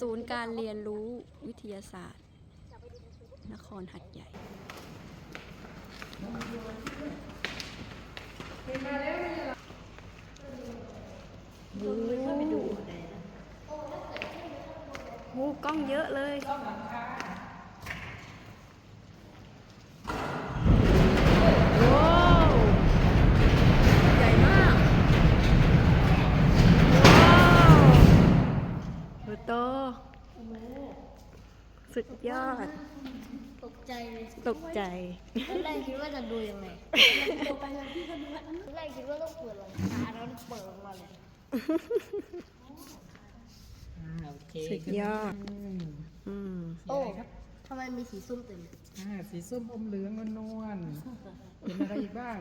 ศูนย์การเรียนรู้วิทยาศาสตร์ นครหัดใหญ่โอ้โหกล้องเยอะเลยว้ สุดยอด ตกใจเลยตกใจ ตอนแรกคิดว่าจะดูยังไงตัวไปแล้วพี่ก็ดูตอนแรกคิดว่าต้องเปิดหลังคาแล้วเปิดออกมาเลยอ่าโอเคสุดยอดอืมอืมสีอะไรครับทำไมมีสีส้มเต็มอ่าสีส้มอมเหลืองนวลๆเห็นอะไรอีกบ้าง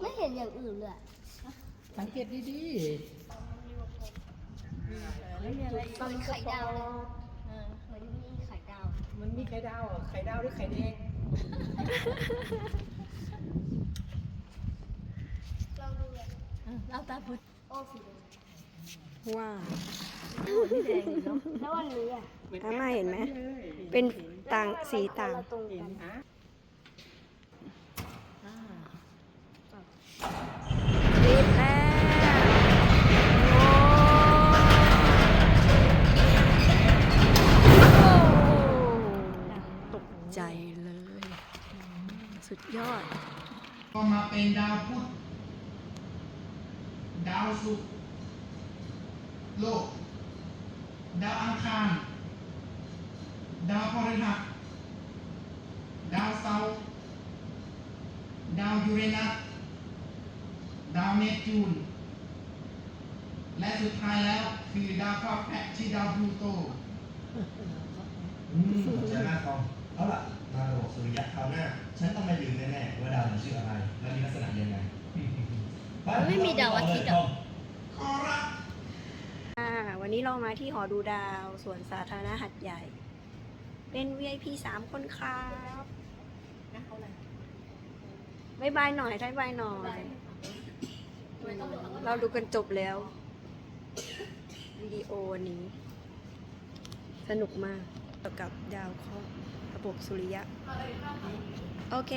ไม่เห็นอย่างอื่นเลยอะสังเกตดีมันไข่ดาวเลยเออเหมือนมี ไข่ดาวๆมันมีไข่ดาวเหรอไข่ดาวหรือไข่แดงเราดูเลยเราตาพุดโอ้สีแดงว้าวแล้ววันนี้อะอะมาเห็นไหมเป็นต่างสีต่างเรตรงเห็กันนฮะ ใจเลย สุดยอด ก็มาเป็นดาวพุธดาวศุกร์โลก ดาวอังคาร ดาวพฤหัสดาวเสาร์ดาวยูเรนัสดาวเนปจูน และสุดท้ายแล้วคือดาวเคราะห์แปะชื่อดาวพลูโต อืมขอบใจมาคอม เอาล่ะมาระบบสุริยะคราวหน้า ฉันต้องไม่ลืมแน่ๆว่าดาวมันชื่ออะไร และมีลักษณะยังไงปไม่มีดาวอาทิตย์เรอะขอรับ อ่าวันนี้เรามาที่หอดูดาวสวนสาธารณะหัดใหญ่ เป็น VIP สามคนครับบายบายหน่อยบายบายหน่อย เราดูกันจบแล้ววิดีโอวันนี้ สนุกมากเกี่ยวกับดาวเคราะห์ บวกสุริยะ โอเค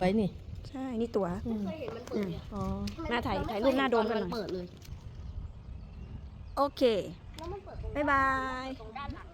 ไว้นี่ ใช่ นี่ตั๋วไม่เคยเห็นมันเปิดเลยอะอ๋อ หน้าถ่ายถ่ายรูปหน้าโดมกันหน่อย เปิดเลย โอเค แล้วมันเปิดตรงบายบาย ตรงด้านหลัง